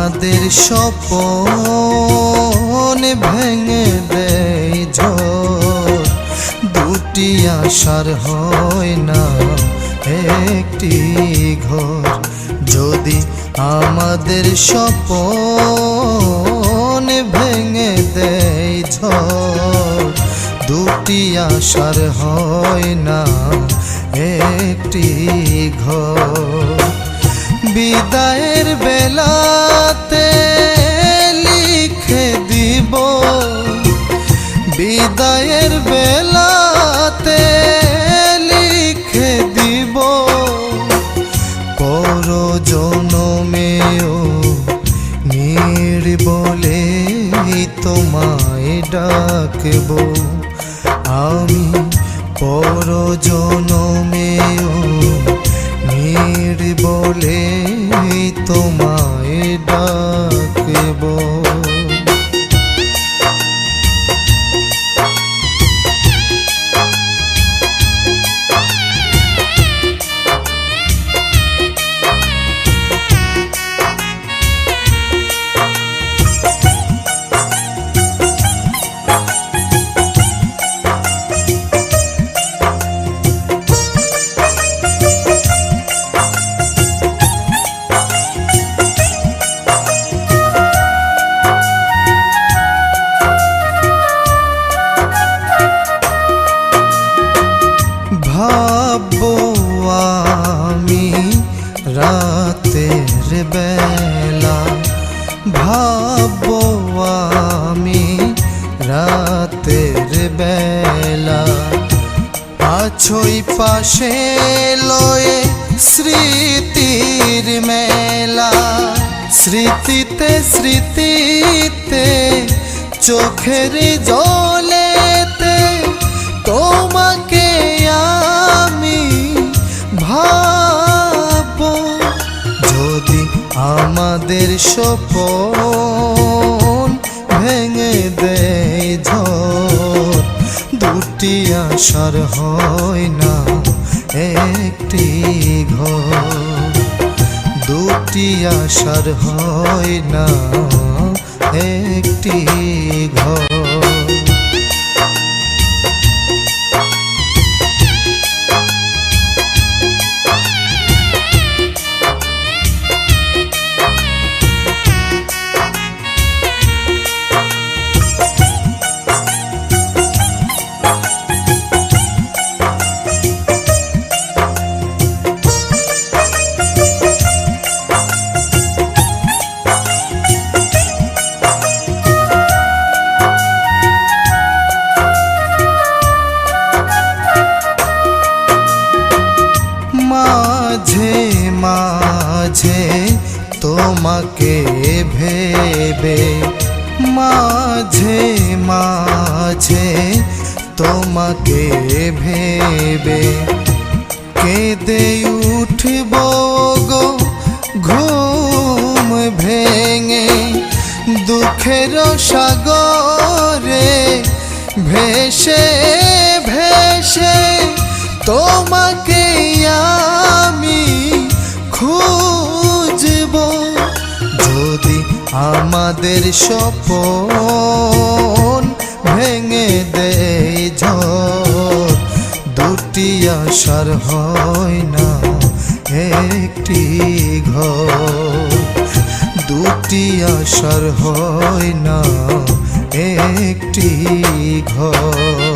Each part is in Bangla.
আমাদের স্বপন ভেঙে দেয় ঝড় দুটি আশার হয় না, একটি ঘর। যদি আমাদের স্বপন ভেঙে দেয় ঝড় দুটি আশার হয় না, একটি ঘর। বিদায়ের বেলাতে ডাকব আমি পর জনমেও নির বলে তোমায় ডাকব। আমি রাতের বেলা ভাববো আমি রাতের বেলা আছই পাশে লয়ে স্মৃতির মেলা। স্মৃতিতে স্মৃতিতে, চোখের জলেতে তোমাকে আমাদের স্বপন ভেঙে দে দুটি আশার হয় না, একটি ঘর। দুটি আশার হয় না, একটি ঘর। ভেবে মাঝে মাঝে তোমাকে ভেবে কেঁদে উঠব গো, ঘুম ভেঙে দুঃখের সাগরে ভেসে ভেসে তোমাকে আমাদের স্বপন ভেঙে ঝড়। দুটি আশার হয় না, একটি ঘর। দুটি আশার হয় না, একটি ঘর।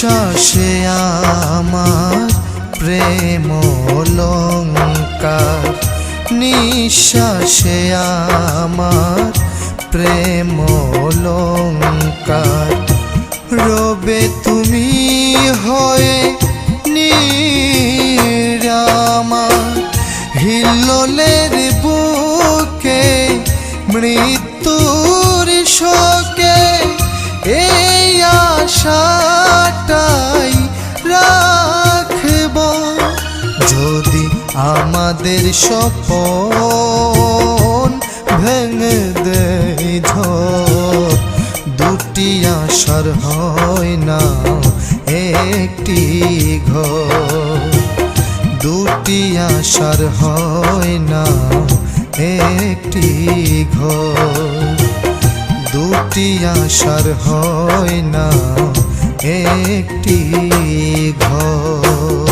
বিশ্বাসে আমার প্রেম লঙ্কার নিঃশ্বাসে আমার প্রেম লঙ্কার রবে তুমি হয়ে নিরামা, হিল্লোলের বুকে মৃত্যুর শোকে এই আশা কাটাই রাখব। যদি আমাদের সপন ভেঙে দেয় ঝড়, দুটি আশার হয় না একটি ঘর। দুটি আশার হয় না একটি ঘর। দুটি আশার হয় না একটি ঘর।